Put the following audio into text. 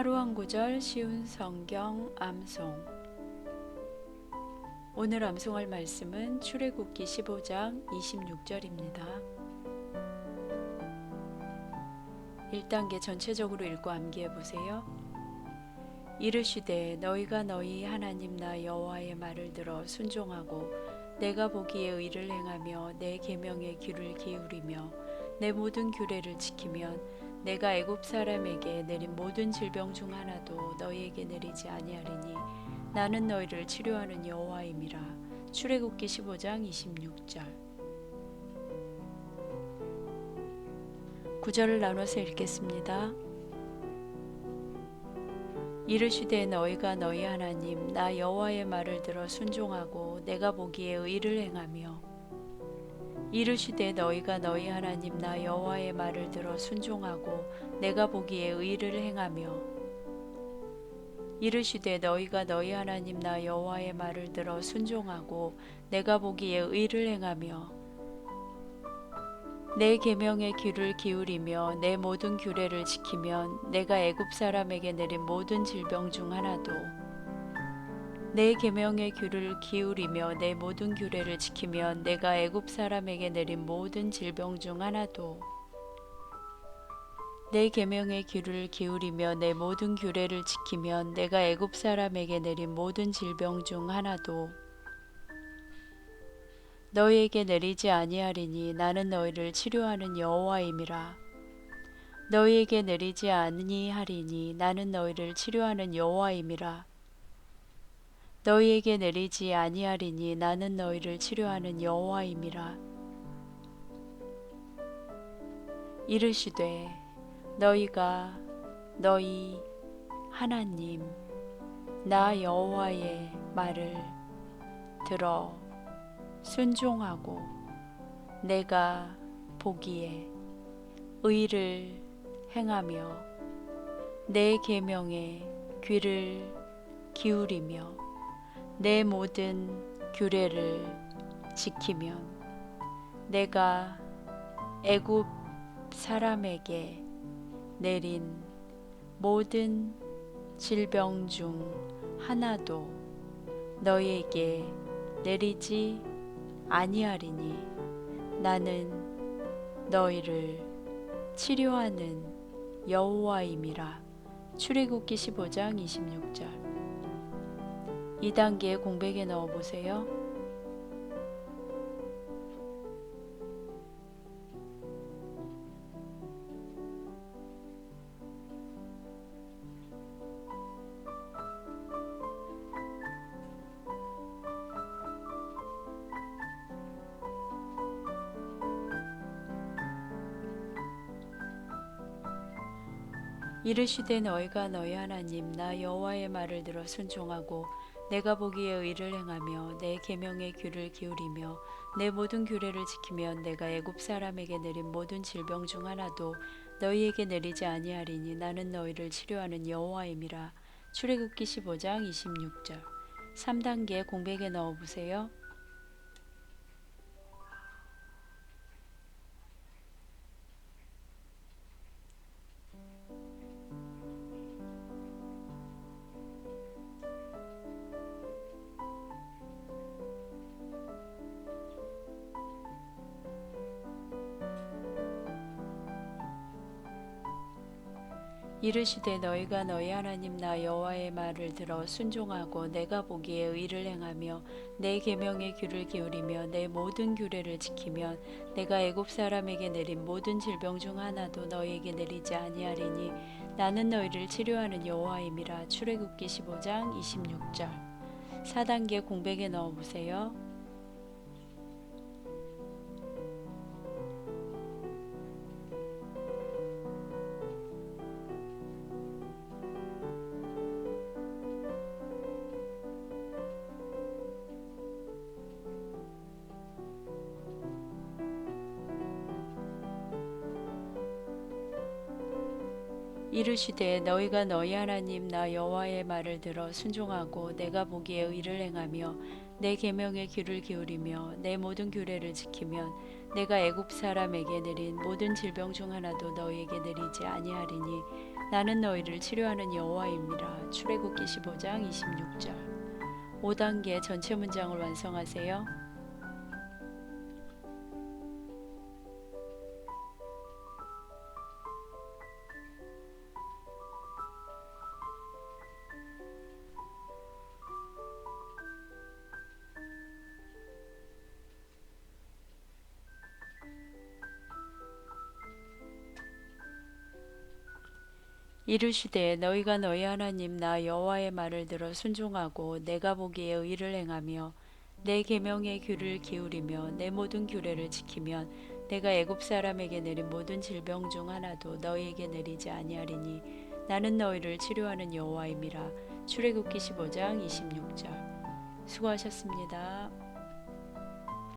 하루 한 구절 쉬운 성경 암송 오늘 암송할 말씀은 출애굽기 15장 26절입니다. 1단계 전체적으로 읽고 암기해 보세요. 이르시되 너희가 너희 하나님 나 여호와의 말을 들어 순종하고 내가 보기에 의를 행하며 내 계명에 귀를 기울이며 내 모든 규례를 지키면 내가 애굽 사람에게 내린 모든 질병 중 하나도 너희에게 내리지 아니하리니 나는 너희를 치료하는 여호와임이라. 출애굽기 15장 26절. 구절을 나눠서 읽겠습니다. 이르시되 너희가 너희 하나님 나 여호와의 말을 들어 순종하고 내가 보기에 의를 행하며 이르시되 너희가 너희 하나님 나 여호와의 말을 들어 순종하고 내가 보기에 의를 행하며 이르시되 너희가 너희 하나님 나 여호와의 말을 들어 순종하고 내가 보기에 의를 행하며 내 계명에 귀를 기울이며 내 모든 규례를 지키면 내가 애굽 사람에게 내린 모든 질병 중 하나도 내 계명에 귀를 기울이며 내 모든 규례를 지키면 내가 애굽 사람에게 내린 모든 질병 중 하나도 내 계명에 귀를 기울이며 내 모든 규례를 지키면 내가 애굽 사람에게 내린 모든 질병 중 하나도 너희에게 내리지 아니하리니 나는 너희를 치료하는 여호와임이라. 너희에게 내리지 아니하리니 나는 너희를 치료하는 여호와임이라 너희에게 내리지 아니하리니 나는 너희를 치료하는 여호와임이라. 이르시되 너희가 너희 하나님 나 여호와의 말을 들어 순종하고 내가 보기에 의를 행하며 내 계명에 귀를 기울이며 내 모든 규례를 지키면 내가 애굽 사람에게 내린 모든 질병 중 하나도 너희에게 내리지 아니하리니 나는 너희를 치료하는 여호와임이라. 출애굽기 15장 26절 2단계 공백에 넣어 보세요. 이르시되 너희가 너희 하나님 나 여호와의 말을 들어 순종하고 내가 보기에 의를 행하며 내 계명에 귀를 기울이며 내 모든 규례를 지키면 내가 애굽 사람에게 내린 모든 질병 중 하나도 너희에게 내리지 아니하리니 나는 너희를 치료하는 여호와임이라 출애굽기 15장 26절 3단계 공백에 넣어 보세요. 이르시되 너희가 너희 하나님 나 여호와의 말을 들어 순종하고 내가 보기에 의를 행하며 내 계명에 귀를 기울이며 내 모든 규례를 지키면 내가 애굽 사람에게 내린 모든 질병 중 하나도 너희에게 내리지 아니하리니 나는 너희를 치료하는 여호와임이라 출애굽기 15장 26절 4단계 공백에 넣어 보세요. 이르시되 너희가 너희 하나님 나 여호와의 말을 들어 순종하고 내가 보기에 의를 행하며 내 계명에 귀를 기울이며 내 모든 규례를 지키면 내가 애굽 사람에게 내린 모든 질병 중 하나도 너희에게 내리지 아니하리니 나는 너희를 치료하는 여호와임이라 출애굽기 15장 26절 5단계 전체 문장을 완성하세요. 이르시되 너희가 너희 하나님 나 여호와의 말을 들어 순종하고 내가 보기에 의를 행하며 내 계명에 귀를 기울이며 내 모든 규례를 지키면 내가 애굽 사람에게 내린 모든 질병 중 하나도 너희에게 내리지 아니하리니 나는 너희를 치료하는 여호와임이라 출애굽기 15장 26절 수고하셨습니다.